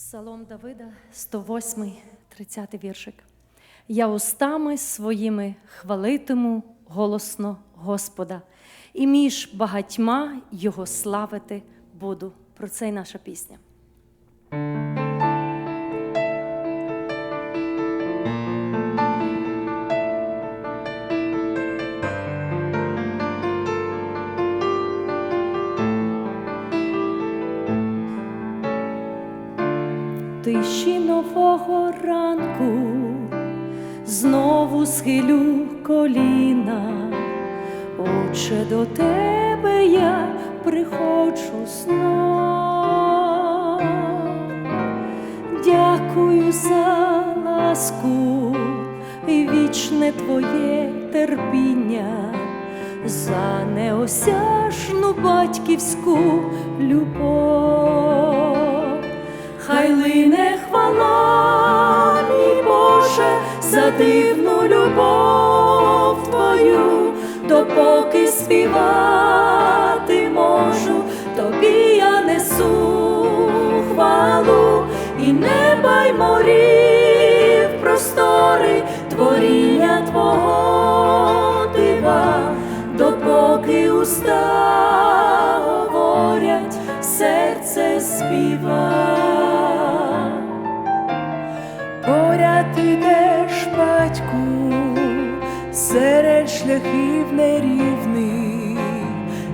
Псалом Давида, 108, 30 віршик. Я устами своїми хвалитиму голосно Господа, і між багатьма Його славити буду. Про це й наша пісня. Нового ранку знову схилю коліна, Отче, до тебе я приходжу знов. Дякую за ласку і вічне твоє терпіння, за неосяжну батьківську любов. Хай лине дивну любов Твою, допоки співати можу, тобі я несу хвалу і неба й морів простори, творіння Твого дива, допоки уста говорять, серце співа. Поряд ідеш, батьку, серед шляхів нерівних,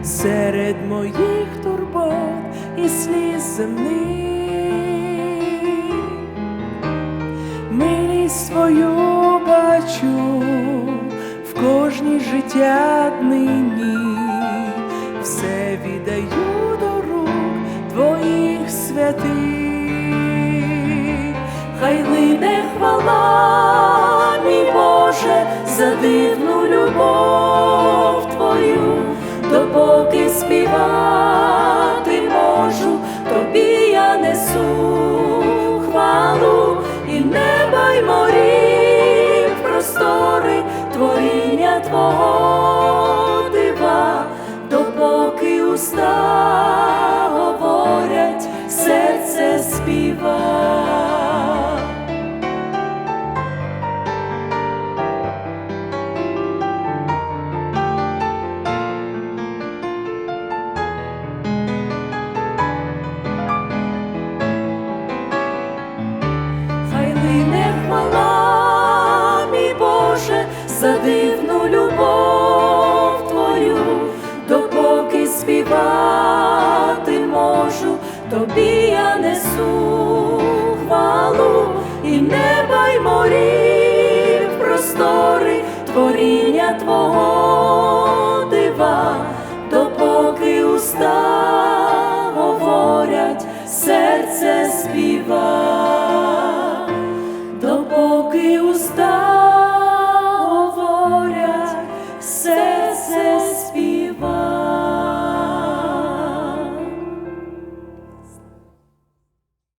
серед моїх турбот і сліз земних. Милість свою бачу в кожній життя днині, все віддаю до рук твоїх святих. Хай лине хвала, за дивну любов Твою, допоки співати можу, тобі я несу хвалу і неба й морів простори, творіння Твого дива, допоки уста дивну любов твою, допоки співати можу, тобі я несу хвалу і неба й морів простори творіння твого дива, допоки уста говорять, серце співа, допоки уста.